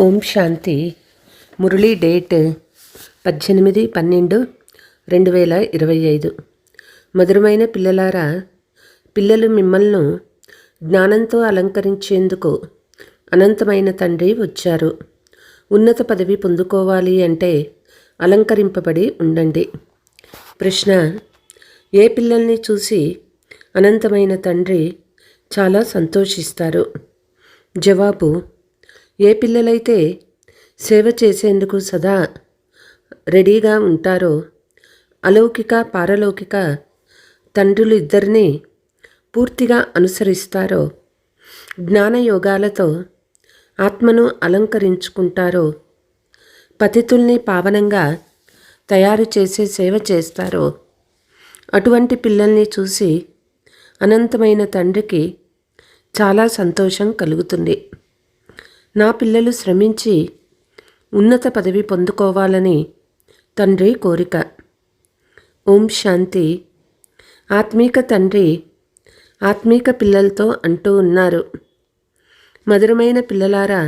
ఓం శాంతి. Murali date పద్దెనిమిది పన్నెండు రెండు వేల ఇరవై ఐదు మధురమైన పిల్లలారా పిల్లలు మిమ్మల్ని జ్ఞానంతో అలంకరించేందుకు అనంతమైన తండ్రి వచ్చారు. ఉన్నత పదవి పొందుకోవాలి అంటే అలంకరింపబడి ఉండండి. ప్రశ్న ఏ పిల్లల్ని చూసి అనంతమైన తండ్రి చాలా సంతోషిస్తారు? జవాబు ఏ పిల్లలైతే సేవ చేసేందుకు సదా రెడీగా ఉంటారో అలౌకిక పారలౌకిక తండ్రులు ఇద్దరిని పూర్తిగా అనుసరిస్తారో జ్ఞానయోగాలతో ఆత్మను అలంకరించుకుంటారో పతితుల్ని పావనంగా తయారు చేసే సేవ చేస్తారో అటువంటి పిల్లల్ని చూసి అనంతమైన తండ్రికి చాలా సంతోషం కలుగుతుంది. నా పిల్లలు శ్రమించి ఉన్నత పదవి పొందుకోవాలని తండ్రి కోరిక. ఓం శాంతి. ఆత్మీక తండ్రి ఆత్మీక పిల్లలతో అంటూ ఉన్నారు. మధురమైన పిల్లలారా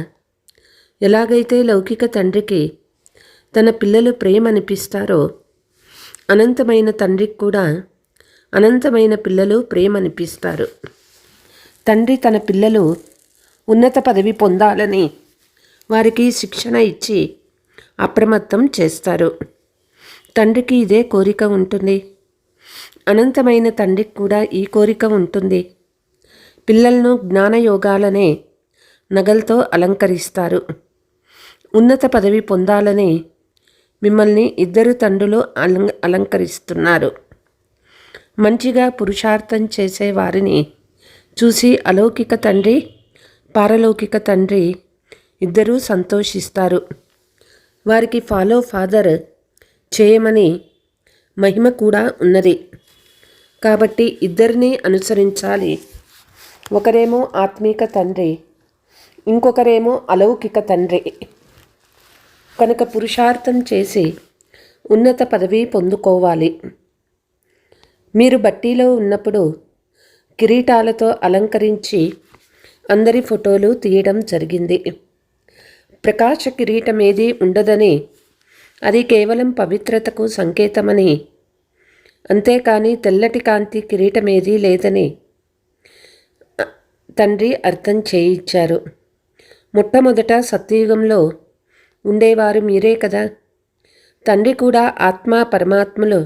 ఎలాగైతే లౌకిక తండ్రికి తన పిల్లలు ప్రేమ అనిపిస్తారో అనంతమైన తండ్రికి కూడా అనంతమైన పిల్లలు ప్రేమ అనిపిస్తారు తండ్రి తన పిల్లలు ఉన్నత పదవి పొందాలని వారికి శిక్షణ ఇచ్చి అప్రమత్తం చేస్తారు. తండ్రికి ఇదే కోరిక ఉంటుంది. అనంతమైన తండ్రికి కూడా ఈ కోరిక ఉంటుంది. పిల్లలను జ్ఞానయోగాలనే నగలతో అలంకరిస్తారు. ఉన్నత పదవి పొందాలని మిమ్మల్ని ఇద్దరు తండ్రులు అలం అలంకరిస్తున్నారు. మంచిగా పురుషార్థం చేసే వారిని చూసి అలౌకిక తండ్రి పారలౌకిక తండ్రి ఇద్దరూ సంతోషిస్తారు. వారికి ఫాలో ఫాదర్ చేయమని మహిమ కూడా ఉన్నది. కాబట్టి ఇద్దరిని అనుసరించాలి. ఒకరేమో ఆత్మీక తండ్రి ఇంకొకరేమో అలౌకిక తండ్రి. కనుక పురుషార్థం చేసి ఉన్నత పదవి పొందుకోవాలి. మీరు బట్టీలో ఉన్నప్పుడు కిరీటాలతో అలంకరించి అందరి ఫోటోలు తీయడం జరిగింది. ప్రకాశ కిరీటం ఏది ఉండదని అది కేవలం పవిత్రతకు సంకేతమని అంతేకాని తెల్లటి కాంతి కిరీటమేది లేదని తండ్రి అర్థం చేయించారు. మొట్టమొదట సత్యయుగంలో ఉండేవారు మీరే కదా. తండ్రి కూడా ఆత్మ పరమాత్మలు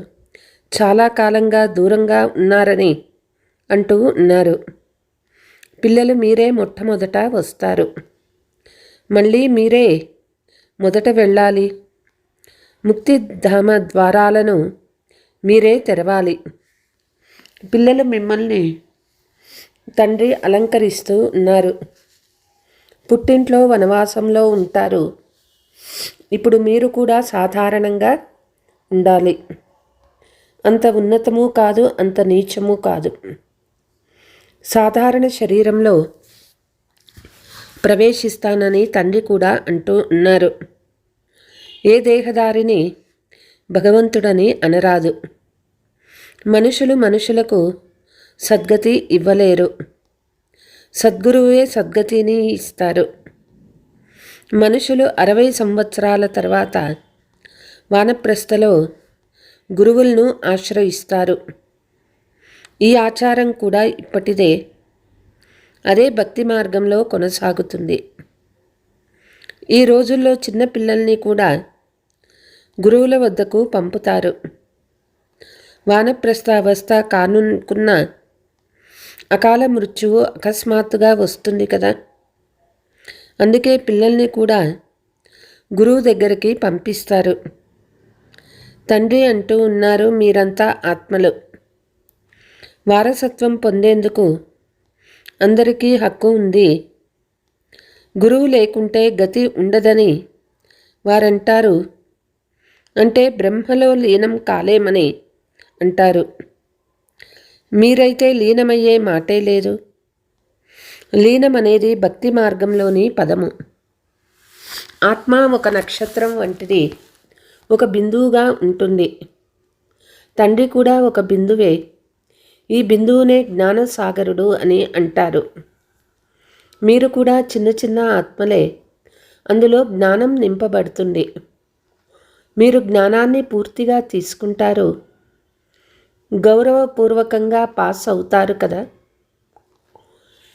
చాలా కాలంగా దూరంగా ఉన్నారని అంటూ ఉన్నారు. పిల్లలు మీరే మొట్టమొదట వస్తారు. మళ్ళీ మీరే మొదట వెళ్ళాలి. ముక్తిధామ ద్వారాలను మీరే తెరవాలి. పిల్లలు మిమ్మల్ని తండ్రి అలంకరిస్తూ ఉన్నారు. పుట్టింట్లో వనవాసంలో ఉంటారు. ఇప్పుడు మీరు కూడా సాధారణంగా ఉండాలి. అంత ఉన్నతము కాదు అంత నీచము కాదు. సాధారణ శరీరంలో ప్రవేశిస్తానని తండ్రి కూడా అంటూ ఉన్నారు. ఏ దేహదారిని భగవంతుడని అనరాదు. మనుషులు మనుషులకు సద్గతి ఇవ్వలేరు. సద్గురువే సద్గతిని ఇస్తారు. మనుషులు అరవై సంవత్సరాల తర్వాత వానప్రస్థలో గురువులను ఆశ్రయిస్తారు. ఈ ఆచారం కూడా ఇప్పటిదే. అదే భక్తి మార్గంలో కొనసాగుతుంది. ఈ రోజుల్లో చిన్నపిల్లల్ని కూడా గురువుల వద్దకు పంపుతారు. వానప్రస్థ అవస్థ కానుకున్న అకాల మృత్యువు అకస్మాత్తుగా వస్తుంది కదా. అందుకే పిల్లల్ని కూడా గురువు దగ్గరికి పంపిస్తారు. తండ్రి అంటూ ఉన్నారు మీరంతా ఆత్మలు. వారసత్వం పొందేందుకు అందరికీ హక్కు ఉంది. గురువు లేకుంటే గతి ఉండదని వారంటారు. అంటే బ్రహ్మలో లీనం కాలేమని అంటారు. మీరైతే లీనమయ్యే మాటే లేదు. లీనం అనేది భక్తి మార్గంలోని పదము. ఆత్మ ఒక నక్షత్రం వంటిది. ఒక బిందువుగా ఉంటుంది. తండ్రి కూడా ఒక బిందువే. ఈ బిందువునే జ్ఞానసాగరుడు అని అంటారు. మీరు కూడా చిన్న చిన్న ఆత్మలే. అందులో జ్ఞానం నింపబడుతుంది. మీరు జ్ఞానాన్ని పూర్తిగా తీసుకుంటారు. గౌరవపూర్వకంగా పాస్ అవుతారు కదా.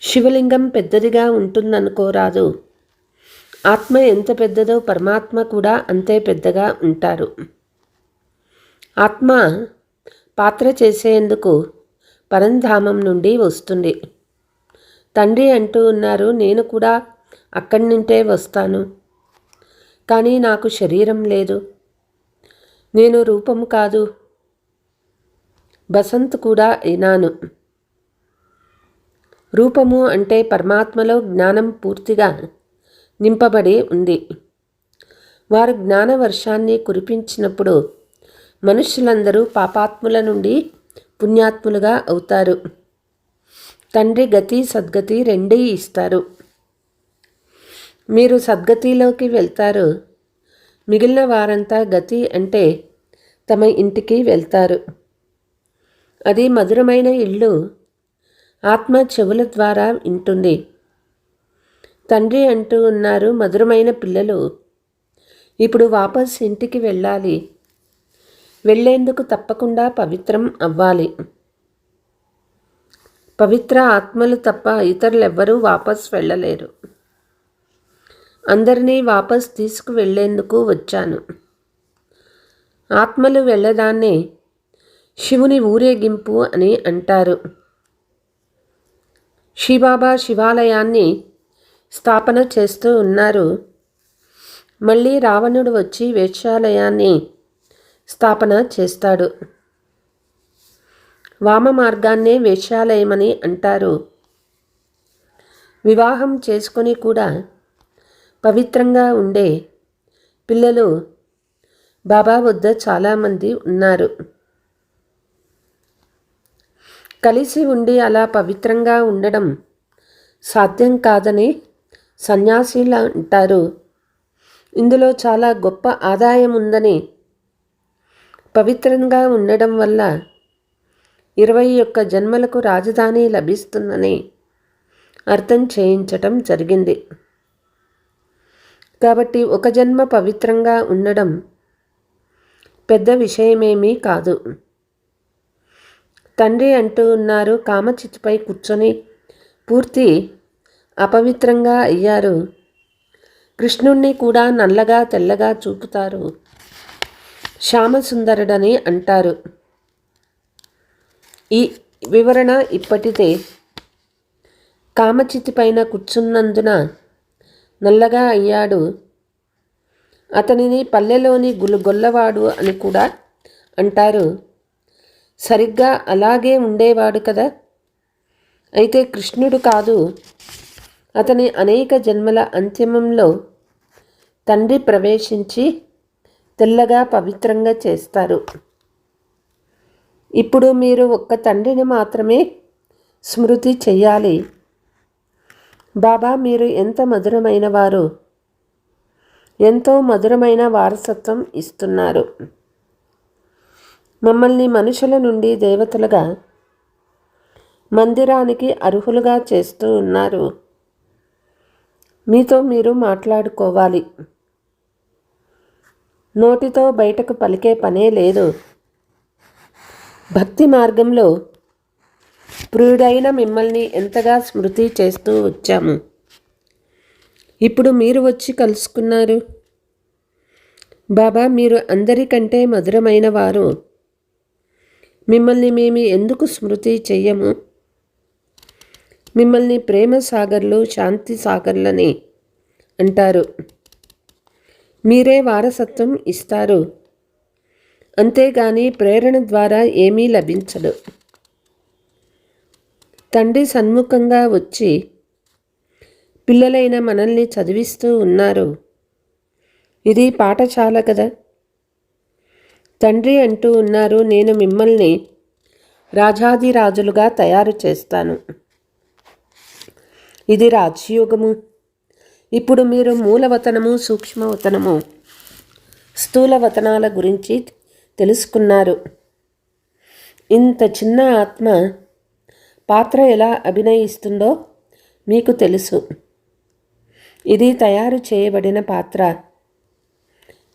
శివలింగం పెద్దదిగా ఉంటుందనుకోరాదు ఆత్మ ఎంత పెద్దదో పరమాత్మ కూడా అంతే పెద్దగా ఉంటారు. ఆత్మ పాత్ర చేసేందుకు పరంధామం నుండి వస్తుంది. తండ్రి అంటూ ఉన్నారు నేను కూడా అక్కడి నుంటే వస్తాను. కానీ నాకు శరీరం లేదు. నేను రూపం కాదు. బసంత్ కూడా అయినాను రూపము అంటే పరమాత్మలో జ్ఞానం పూర్తిగా నింపబడి ఉంది. వారు జ్ఞాన వర్షాన్ని కురిపించినప్పుడు మనుషులందరూ పాపాత్ముల నుండి పుణ్యాత్ములుగా అవుతారు. తండ్రి గతి సద్గతి రెండీ ఇస్తారు. మీరు సద్గతిలోకి వెళ్తారు. మిగిలిన వారంతా గతి అంటే తమ ఇంటికి వెళ్తారు. అది మధురమైన ఇల్లు. ఆత్మ చెవుల ద్వారా వింటుంది. తండ్రి అంటూ ఉన్నారు మధురమైన పిల్లలు. ఇప్పుడు వాపస్ ఇంటికి వెళ్ళాలి. వెళ్ళేందుకు తప్పకుండా పవిత్రం అవ్వాలి. పవిత్ర ఆత్మలు తప్ప ఇతరులెవ్వరూ వాపస్ వెళ్ళలేరు. అందరినీ వాపస్ తీసుకువెళ్ళేందుకు వచ్చాను. ఆత్మలు వెళ్ళదాన్నే శివుని ఊరేగింపు అని అంటారు. శివాబా శివాలయాన్ని స్థాపన చేస్తూ ఉన్నారు. మళ్ళీ రావణుడు వచ్చి వేశ్యాలయాన్ని స్థాపన చేస్తాడు. వామ మార్గాన్నే వేశ్యాలయమని అంటారు. వివాహం చేసుకొని కూడా పవిత్రంగా ఉండే పిల్లలు బాబా వద్ద చాలామంది ఉన్నారు. కలిసి ఉండి అలా పవిత్రంగా ఉండడం సాధ్యం కాదని సన్యాసీలు అంటారు. ఇందులో చాలా గొప్ప ఆదాయం ఉందని పవిత్రంగా ఉండడం వల్ల ఇరవై ఒక్క జన్మలకు రాజధాని లభిస్తుందని అర్థం చేయించటం జరిగింది. కాబట్టి ఒక జన్మ పవిత్రంగా ఉండడం పెద్ద విషయమేమీ కాదు. తండ్రి అంటూ ఉన్నారు కామచిత్తుపై కూర్చొని పూర్తి అపవిత్రంగా అయ్యారు. కృష్ణుణ్ణి కూడా నల్లగా తెల్లగా చూపుతారు. శ్యామసుందరుడని అంటారు. ఈ వివరణ ఇప్పటిదే. కామచితి పైన కూర్చున్నందున నల్లగా అయ్యాడు. అతనిని పల్లెలోని గులుగొల్లవాడు అని కూడా అంటారు. సరిగ్గా అలాగే ఉండేవాడు కదా. అయితే కృష్ణుడు కాదు. అతని అనేక జన్మల అంతిమంలో తండ్రి ప్రవేశించి తెల్లగా పవిత్రంగా చేస్తారు. ఇప్పుడు మీరు ఒక్క తండ్రిని మాత్రమే స్మృతి చెయ్యాలి బాబా మీరు ఎంత మధురమైన వారు. ఎంతో మధురమైన వారసత్వం ఇస్తున్నారు. మమ్మల్ని మనుషుల నుండి దేవతలుగా మందిరానికి అర్హులుగా చేస్తూ ఉన్నారు. మీతో మీరు మాట్లాడుకోవాలి. నోటితో బయటకు పలికే పనే లేదు. భక్తి మార్గంలో ప్రియుడైన మిమ్మల్ని ఎంతగా స్మృతి చేస్తూ వచ్చాము. ఇప్పుడు మీరు వచ్చి కలుసుకున్నారు. బాబా మీరు అందరికంటే మధురమైన వారు. మిమ్మల్ని మేము ఎందుకు స్మృతి చెయ్యము? మిమ్మల్ని ప్రేమ సాగర్లు శాంతి సాగర్లని అంటారు. మీరే వారసత్వం ఇస్తారు. అంతేగాని ప్రేరణ ద్వారా ఏమీ లభించదు. తండ్రి సన్ముఖంగా వచ్చి పిల్లలైన మనల్ని చదివిస్తూ ఉన్నారు. ఇది పాఠశాల కదా? తండ్రి అంటూ ఉన్నారు నేను మిమ్మల్ని రాజాదిరాజులుగా తయారు చేస్తాను. ఇది రాజయోగము. ఇప్పుడు మీరు మూలవతనము సూక్ష్మవతనము స్థూలవతనాల గురించి తెలుసుకున్నారు. ఇంత చిన్న ఆత్మ పాత్ర ఎలా అభినయిస్తుందో మీకు తెలుసు. ఇది తయారు చేయబడిన పాత్ర.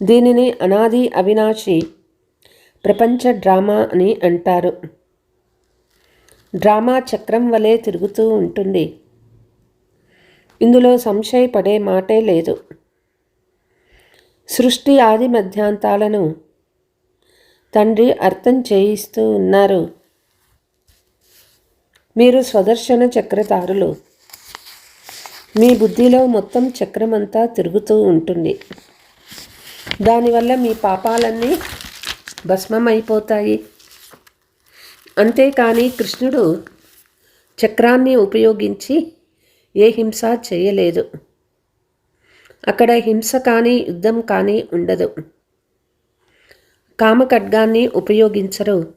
దీనిని అనాది అవినాశి ప్రపంచ డ్రామా అని అంటారు. డ్రామా చక్రం వలె తిరుగుతూ ఉంటుంది. ఇందులో సంశయపడే మాటే లేదు. సృష్టి ఆది మధ్యాంతాలను తండ్రి అర్థం చేయిస్తూ ఉన్నారు. మీరు స్వదర్శన చక్రతారులు మీ బుద్ధిలో మొత్తం చక్రమంతా తిరుగుతూ ఉంటుంది. దానివల్ల మీ పాపాలన్నీ భస్మమైపోతాయి. అంతేకాని కృష్ణుడు చక్రాన్ని ఉపయోగించి ఏ హింస చేయలేదు. అక్కడ హింస కానీ యుద్ధం కానీ ఉండదు. కామఖడ్గాన్ని ఉపయోగించరు.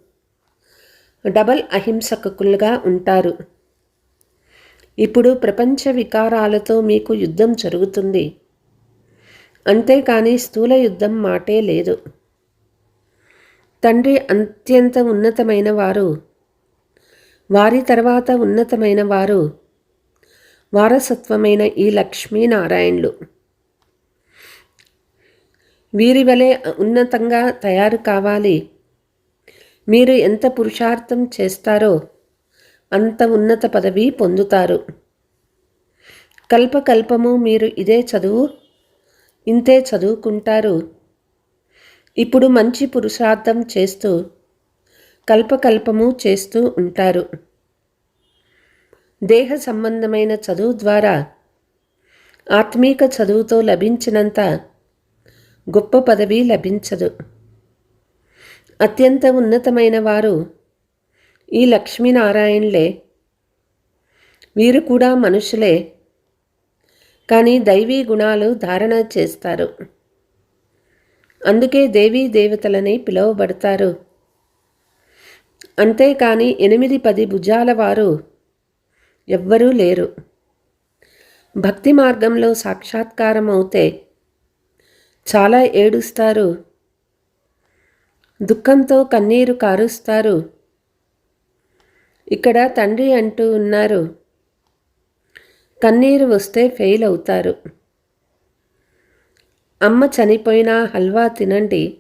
డబల్ అహింసకులుగా ఉంటారు. ఇప్పుడు ప్రపంచ వికారాలతో మీకు యుద్ధం జరుగుతుంది. అంతేకాని స్థూల యుద్ధం మాటే లేదు. తండ్రి అత్యంత ఉన్నతమైన వారు వారి తర్వాత ఉన్నతమైన వారు వారసత్వమైన ఈ లక్ష్మీనారాయణులు. వీరి వలె ఉన్నతంగా తయారు కావాలి. మీరు ఎంత పురుషార్థం చేస్తారో అంత ఉన్నత పదవి పొందుతారు. కల్పకల్పము మీరు ఇదే చదువు ఇంతే చదువుకుంటారు. ఇప్పుడు మంచి పురుషార్థం చేస్తూ కల్పకల్పము చేస్తూ ఉంటారు. దేహ సంబంధమైన చదువు ద్వారా ఆత్మీక చదువుతో లభించినంత గొప్ప పదవి లభించదు. అత్యంత ఉన్నతమైన వారు ఈ లక్ష్మీనారాయణలే. వీరు కూడా మనుషులే. కానీ దైవీ గుణాలు ధారణ చేస్తారు. అందుకే దేవీ దేవతలని పిలువబడతారు. అంతేకాని ఎనిమిది పది భుజాల వారు ఎవ్వరూ లేరు. భక్తి మార్గంలో సాక్షాత్కారం అవుతే చాలా ఏడుస్తారు. దుఃఖంతో కన్నీరు కారుస్తారు. ఇక్కడ తండ్రి అంటూ ఉన్నారు. కన్నీరు వస్తే ఫెయిల్ అవుతారు. అమ్మ చనిపోయినా హల్వా తినండి.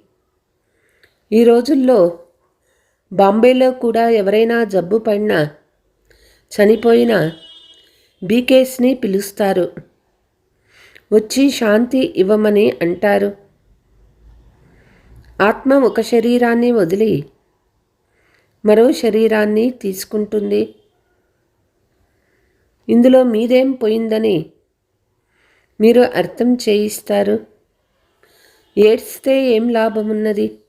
ఈ రోజుల్లో బాంబేలో కూడా ఎవరైనా జబ్బు పడినా చనిపోయిన బీకేస్ని పిలుస్తారు. వచ్చి శాంతి ఇవ్వమని అంటారు. ఆత్మ ఒక శరీరాన్ని వదిలి మరో శరీరాన్ని తీసుకుంటుంది. ఇందులో మీదేం పోయిందని మీరు అర్థం చేయిస్తారు. ఏడ్స్తే ఏం లాభమున్నది?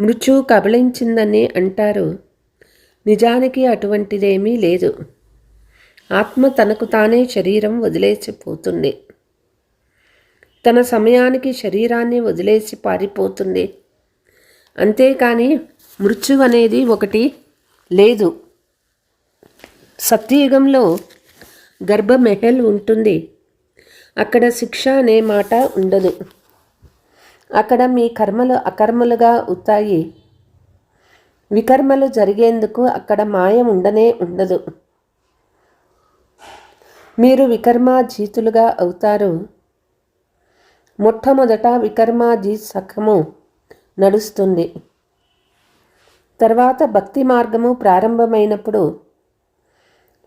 మృత్యు కబళించిందని అంటారు. నిజానికి అటువంటిదేమీ లేదు. ఆత్మ తనకు తానే శరీరం వదిలేసిపోతుంది. తన సమయానికి శరీరాన్ని వదిలేసి పారిపోతుంది. అంతేకాని మృత్యు అనేది ఒకటి లేదు. సత్యయుగంలో గర్భమెహల్ ఉంటుంది. అక్కడ శిక్ష అనే మాట ఉండదు. అక్కడ మీ కర్మలు అకర్మలుగా అవుతాయి వికర్మలు జరిగేందుకు అక్కడ మాయం ఉండనే ఉండదు. మీరు వికర్మాజీతులుగా అవుతారు. మొట్టమొదట వికర్మాజీ సఖము నడుస్తుంది. తర్వాత భక్తి మార్గము ప్రారంభమైనప్పుడు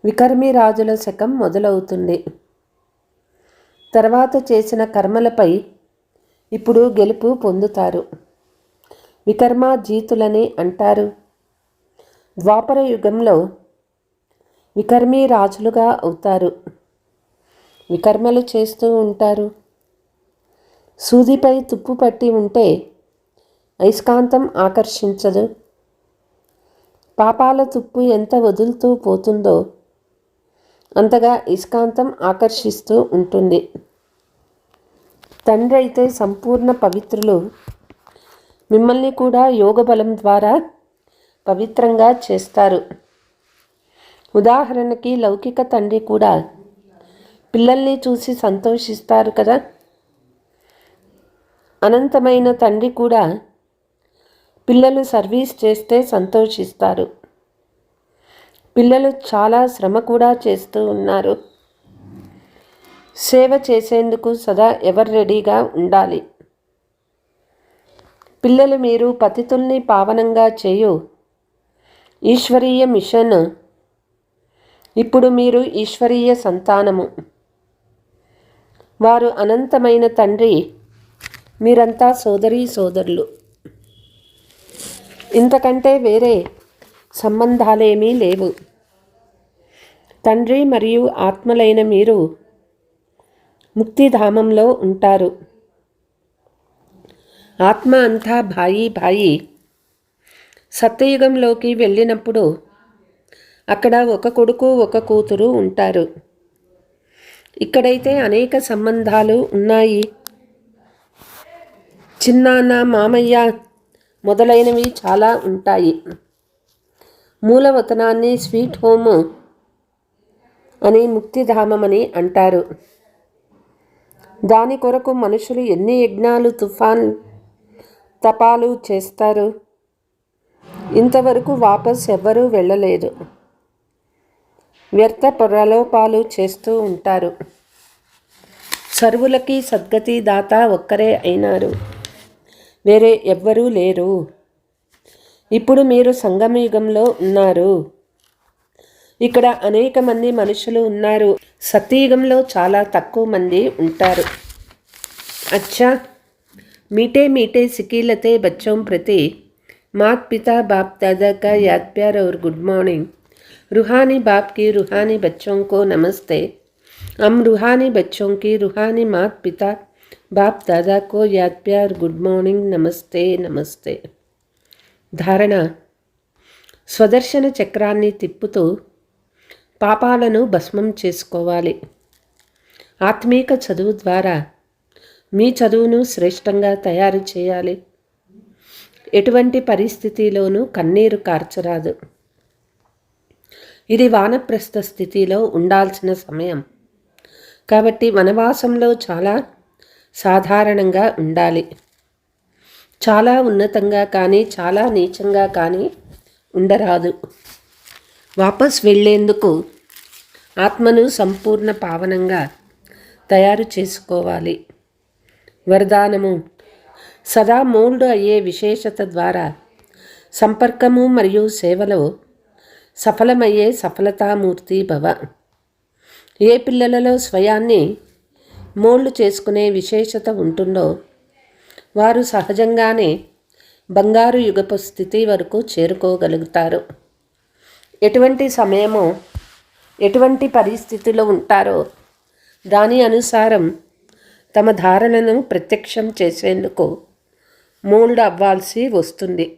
వికర్మి రాజుల శకం మొదలవుతుంది. తర్వాత చేసిన కర్మలపై ఇప్పుడు గెలుపు పొందుతారు. వికర్మాజీతులనే అంటారు. ద్వాపర యుగంలో వికర్మీ రాజులుగా అవుతారు. వికర్మలు చేస్తూ ఉంటారు. సూదిపై తుప్పు పట్టి ఉంటే అయస్కాంతం ఆకర్షించదు. పాపాల తుప్పు ఎంత వదులుతూ పోతుందో అంతగా ఇస్కాంతం ఆకర్షిస్తూ ఉంటుంది. తండ్రి అయితే సంపూర్ణ పవిత్రులు. మిమ్మల్ని కూడా యోగ బలం ద్వారా పవిత్రంగా చేస్తారు. ఉదాహరణకి లౌకిక తండ్రి కూడా పిల్లల్ని చూసి సంతోషిస్తారు కదా. అనంతమైన తండ్రి కూడా పిల్లలు సర్వీస్ చేస్తే సంతోషిస్తారు. పిల్లలు చాలా శ్రమ కూడా చేస్తూ ఉన్నారు. సేవ చేసేందుకు సదా ఎవరు రెడీగా ఉండాలి? పిల్లలు మీరు పతితుల్ని పావనంగా చేయు. ఈశ్వరీయ మిషన్. ఇప్పుడు మీరు ఈశ్వరీయ సంతానము. వారు అనంతమైన తండ్రి. మీరంతా సోదరీ సోదరులు. ఇంతకంటే వేరే సంబంధాలేమీ లేవు. తండ్రి మరియు ఆత్మలైన మీరు ముక్తిధామంలో ఉంటారు. ఆత్మ అంతా భాయి భాయి. సత్యయుగంలోకి వెళ్ళినప్పుడు అక్కడ ఒక కొడుకు ఒక కూతురు ఉంటారు. ఇక్కడైతే అనేక సంబంధాలు ఉన్నాయి. చిన్నాన్న మామయ్య మొదలైనవి చాలా ఉంటాయి. మూలవతనాన్ని స్వీట్ హోమ్ అని ముక్తిధామమని అంటారు. దాని కొరకు మనుషులు ఎన్ని యజ్ఞాలు తుఫాన్ తపాలు చేస్తారు. ఇంతవరకు వాపస్ ఎవ్వరూ వెళ్ళలేదు. వ్యర్థ ప్రలోపాలు చేస్తూ ఉంటారు. సర్వులకి సద్గతి దాత ఒక్కరే అయినారు. వేరే ఎవ్వరూ లేరు. ఇప్పుడు మీరు సంగమయుగంలో ఉన్నారు. ఇక్కడ అనేక మంది మనుషులు ఉన్నారు. సత్యయుగంలో చాలా తక్కువ మంది ఉంటారు. అచ్చా! మీటే మీటే సికీలతే బచ్చోం ప్రతి మాత్ పితా బాప్ దాదా కా యాద్ ప్యార్ और गुड मॉर्निंग रूहानी बाप की रूहानी बच्चों को नमस्ते हम रूहानी बच्चों की रूहानी मात पिता బాప్ దాదాకో యాద్ ప్యార్ గుడ్ మార్నింగ్ నమస్తే నమస్తే ధారణ స్వదర్శన చక్రాన్ని తిప్పుతూ పాపాలను భస్మం చేసుకోవాలి ఆత్మీక చదువు ద్వారా మీ చదువును శ్రేష్టంగా తయారు చేయాలి. ఎటువంటి పరిస్థితిలోనూ కన్నీరు కార్చరాదు. ఇది వానప్రస్థ స్థితిలో ఉండాల్సిన సమయం. కాబట్టి వనవాసంలో చాలా సాధారణంగా ఉండాలి. చాలా ఉన్నతంగా కానీ చాలా నీచంగా కానీ ఉండరాదు. వాపస్ వెళ్ళేందుకు ఆత్మను సంపూర్ణ పావనంగా తయారు చేసుకోవాలి. వరదానము. సదా మూల్డ్ అయ్యే విశేషత ద్వారా సంపర్కము మరియు సేవలో సఫలమయ్యే సఫలతామూర్తి భవ. ఏ పిల్లలలో స్వయాన్ని మోళ్ళు చేసుకునే విశేషత ఉంటుందో వారు సహజంగానే బంగారు యుగపు స్థితి వరకు చేరుకోగలుగుతారు. ఎటువంటి సమయమో ఎటువంటి పరిస్థితిలో ఉంటారో దాని అనుసారం తమ ధారణను ప్రత్యక్షం చేసేందుకు మోల్డ్ అవ్వాల్సి వస్తుంది.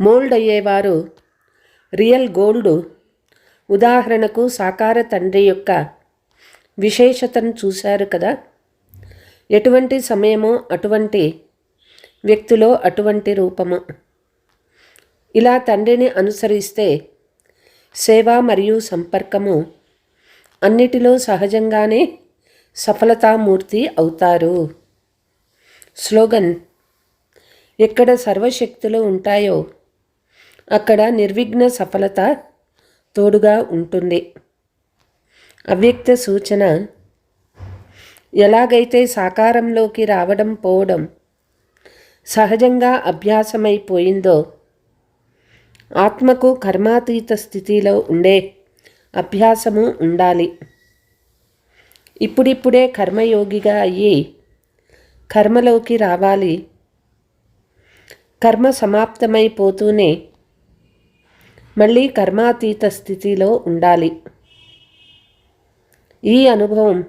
మోల్డ్ అయ్యేవారు రియల్ గోల్డ్ ఉదాహరణకు సాకార తండ్రి యొక్క విశేషతను చూశారు కదా. ఎటువంటి సమయమో అటువంటి వ్యక్తిలో అటువంటి రూపము. ఇలా తండ్రిని అనుసరిస్తే సేవ మరియు సంపర్కము అన్నిటిలో సహజంగానే సఫలతామూర్తి అవుతారు. స్లోగన్ ఎక్కడ సర్వశక్తులు ఉంటాయో అక్కడ నిర్విఘ్న సఫలత తోడుగా ఉంటుంది. అవ్యక్త సూచన ఎలాగైతే సాకారంలోకి రావడం పోవడం సహజంగా అభ్యాసమైపోయిందో ఆత్మకు కర్మాతీత స్థితిలో ఉండే అభ్యాసము ఉండాలి. ఇప్పుడిప్పుడే కర్మయోగిగా అయ్యి కర్మలోకి రావాలి. కర్మ సమాప్తమైపోతూనే మళ్ళీ కర్మాతీత స్థితిలో ఉండాలి. ఈ అనుభవం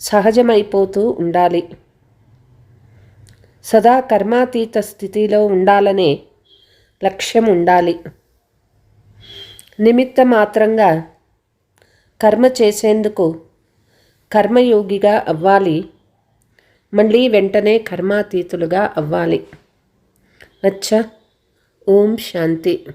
సహజమైపోతూ ఉండాలి. సదా కర్మాతీత స్థితిలో ఉండాలనే లక్ష్యం ఉండాలి. నిమిత్త మాత్రంగా కర్మ చేసేందుకు కర్మయోగిగా అవ్వాలి. మళ్ళీ వెంటనే కర్మాతీతులుగా అవ్వాలి. అచ్చా. ఓం శాంతి.